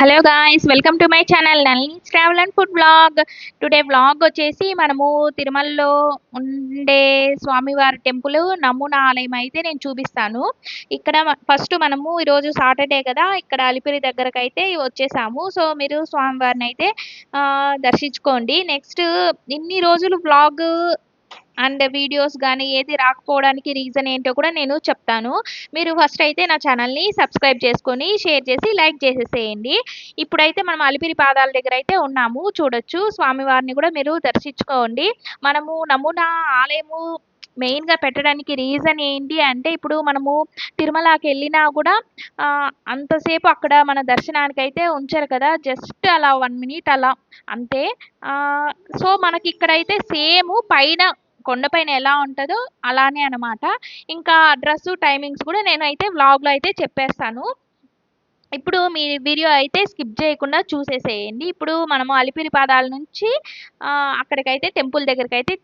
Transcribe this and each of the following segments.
Hello guys welcome to my channel నల్నీస్ travel and food blog. Today blog వచ్చేసి మనము తిరుమలలో ఉండే స్వామివారి టెంపుల్ నమూనా ఆలయం అయితే నేను చూపిస్తాను. ఇక్కడ ఫస్ట్ మనము ఈరోజు సాటర్డే కదా ఇక్కడ అలిపిరి దగ్గరకు అయితే వచ్చేసాము. సో మీరు స్వామివారిని అయితే దర్శించుకోండి. నెక్స్ట్ ఇన్ని రోజులు బ్లాగ్ అండ్ వీడియోస్ కానీ ఏది రాకపోవడానికి రీజన్ ఏంటో కూడా నేను చెప్తాను. మీరు ఫస్ట్ అయితే నా ఛానల్ని సబ్స్క్రైబ్ చేసుకొని షేర్ చేసి లైక్ చేసేసేయండి. ఇప్పుడైతే మనం అలిపిరి పాదాల దగ్గర అయితే ఉన్నాము. చూడొచ్చు. స్వామివారిని కూడా మీరు దర్శించుకోండి. మనము నమూనా ఆలయము మెయిన్గా పెట్టడానికి రీజన్ ఏంటి అంటే ఇప్పుడు మనము తిరుమలకి వెళ్ళినా కూడా అంతసేపు అక్కడ మన దర్శనానికి అయితే ఉంచారు కదా. జస్ట్ అలా వన్ మినిట్ అలా. అంతే. సో మనకి ఇక్కడైతే సేమ్ పైన కొండపైన ఎలా ఉంటుందో అలానే అనమాట ఇంకా అడ్రస్ టైమింగ్స్ కూడా నేను అయితే వ్లాగ్లో అయితే చెప్పేస్తాను. ఇప్పుడు మీ వీడియో అయితే స్కిప్ చేయకుండా చూసేసేయండి. ఇప్పుడు మనము అలిపిరి పాదాల నుంచి అక్కడికైతే టెంపుల్ దగ్గరికి అయితే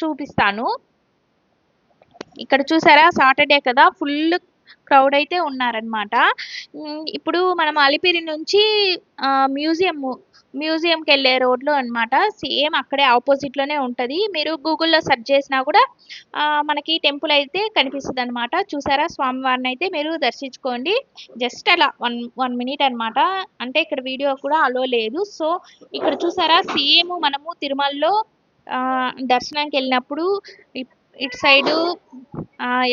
చూపిస్తాను. ఇక్కడ చూసారా? సాటర్డే కదా ఫుల్ క్రౌడ్ అయితే ఉన్నారనమాట ఇప్పుడు మనం అలిపిరి నుంచి మ్యూజియం మ్యూజియంకి వెళ్ళే రోడ్లో అన్నమాట. సేమ్ అక్కడే ఆపోజిట్లోనే ఉంటుంది. మీరు గూగుల్లో సెర్చ్ చేసినా కూడా మనకి టెంపుల్ అయితే కనిపిస్తుంది అనమాట చూసారా? స్వామివారిని అయితే మీరు దర్శించుకోండి. జస్ట్ అలా వన్ వన్ మినిట్ అన్నమాట. అంటే ఇక్కడ వీడియో కూడా అలో లేదు. సో ఇక్కడ చూసారా? సేమ్ మనము తిరుమలలో దర్శనానికి వెళ్ళినప్పుడు ఇటు సైడు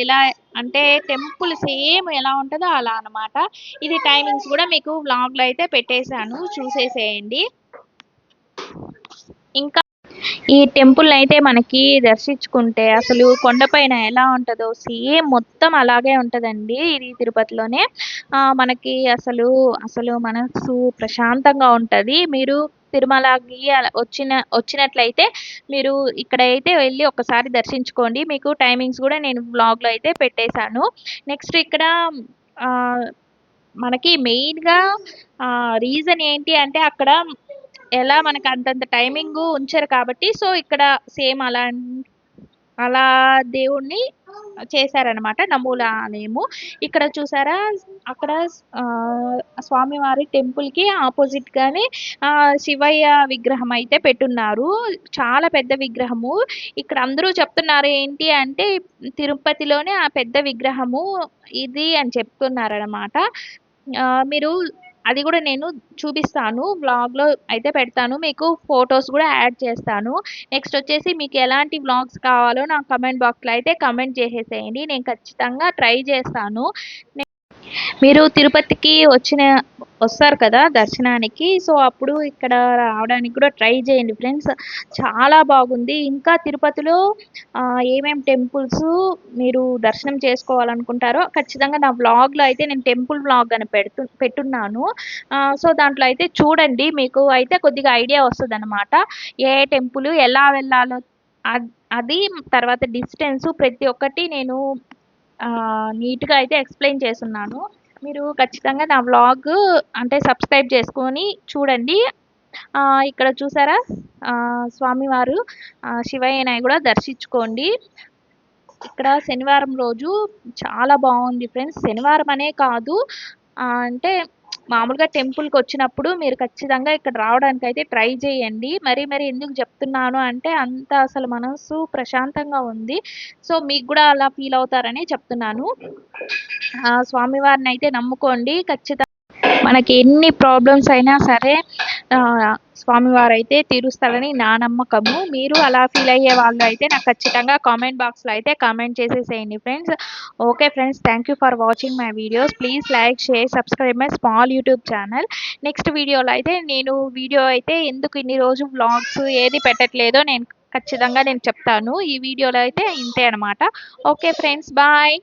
ఎలా అంటే టెంపుల్ సేమ్ ఎలా ఉంటుందో అలా అన్నమాట. ఇది టైమింగ్స్ కూడా మీకు వ్లాగ్లో అయితే పెట్టేశాను. చూసేసేయండి. ఇంకా ఈ టెంపుల్ అయితే మనకి దర్శించుకుంటే అసలు కొండపైన ఎలా ఉంటుందో సేమ్ మొత్తం అలాగే ఉంటుందండి ఇది తిరుపతిలోనే. మనకి అసలు అసలు మనసు ప్రశాంతంగా ఉంటుంది. మీరు తిరుమలకి అలా వచ్చిన వచ్చినట్లయితే మీరు ఇక్కడ అయితే వెళ్ళి ఒకసారి దర్శించుకోండి. మీకు టైమింగ్స్ కూడా నేను బ్లాగ్లో అయితే పెట్టేశాను. నెక్స్ట్ ఇక్కడ మనకి మెయిన్గా రీజన్ ఏంటి అంటే అక్కడ ఎలా మనకు అంతంత టైమింగ్ ఉంచారు కాబట్టి సో ఇక్కడ సేమ్ అలా అలా దేవుణ్ణి చేశారనమాట నమూల ఆలయము. ఇక్కడ చూసారా అక్కడ స్వామివారి టెంపుల్కి ఆపోజిట్గానే ఆ, శివయ్య విగ్రహం అయితే పెట్టున్నారు. చాలా పెద్ద విగ్రహము. ఇక్కడ అందరూ చెప్తున్నారు ఏంటి అంటే తిరుపతిలోనే ఆ పెద్ద విగ్రహము ఇది అని చెప్తున్నారనమాట మీరు అది కూడా నేను చూపిస్తాను వ్లాగ్లో అయితే పెడతాను. మీకు ఫొటోస్ కూడా యాడ్ చేస్తాను. నెక్స్ట్ వచ్చేసి మీకు ఎలాంటి వ్లాగ్స్ కావాలో నా కమెంట్ బాక్స్లో అయితే కమెంట్ చేసేసేయండి. నేను ఖచ్చితంగా ట్రై చేస్తాను. మీరు తిరుపతికి వచ్చిన వస్తారు కదా దర్శనానికి. సో అప్పుడు ఇక్కడ రావడానికి కూడా ట్రై చేయండి ఫ్రెండ్స్. చాలా బాగుంది. ఇంకా తిరుపతిలో ఏమేమి టెంపుల్స్ మీరు దర్శనం చేసుకోవాలనుకుంటారో ఖచ్చితంగా నా వ్లాగ్లో అయితే నేను టెంపుల్ వ్లాగ్ అని పెడుతు పెట్టున్నాను. సో దాంట్లో అయితే చూడండి మీకు అయితే కొద్దిగా ఐడియా వస్తుంది అనమాట ఏ టెంపుల్ ఎలా వెళ్ళాలో అది తర్వాత డిస్టెన్స్ ప్రతి ఒక్కటి నేను నీట్గా అయితే ఎక్స్ప్లెయిన్ చేస్తున్నాను. మీరు ఖచ్చితంగా నా వ్లాగ్ అంటే సబ్స్క్రైబ్ చేసుకొని చూడండి. ఇక్కడ చూసారా? స్వామివారు శివయ్యనాయ కూడా దర్శించుకోండి. ఇక్కడ శనివారం రోజు చాలా బాగుంది ఫ్రెండ్స్. శనివారం అనే కాదు అంటే మామూలుగా టెంపుల్కి వచ్చినప్పుడు మీరు ఖచ్చితంగా ఇక్కడ రావడానికి అయితే ట్రై చేయండి. మరి మరి ఎందుకు చెప్తున్నాను అంటే అంత అసలు మనసు ప్రశాంతంగా ఉంది. సో మీకు కూడా అలా ఫీల్ అవుతారని చెప్తున్నాను. ఆ, స్వామివారిని అయితే నమ్ముకోండి. ఖచ్చితంగా మనకి ఎన్ని ప్రాబ్లమ్స్ అయినా సరే ఆ, స్వామివారు అయితే తీరుస్తారని నా నమ్మకము. మీరు అలా ఫీల్ అయ్యే వాళ్ళు అయితే నాకు ఖచ్చితంగా కామెంట్ బాక్స్లో అయితే కామెంట్ చేసేసేయండి friends okay friends thank you for watching my videos please like share subscribe my small YouTube channel next వీడియోలో అయితే నేను వీడియో అయితే ఎందుకు ఇన్ని రోజు వ్లాగ్స్ ఏది పెట్టట్లేదో నేను ఖచ్చితంగా నేను చెప్తాను. ఈ వీడియోలో అయితే ఇంతే అనమాట ఓకే ఫ్రెండ్స్ బాయ్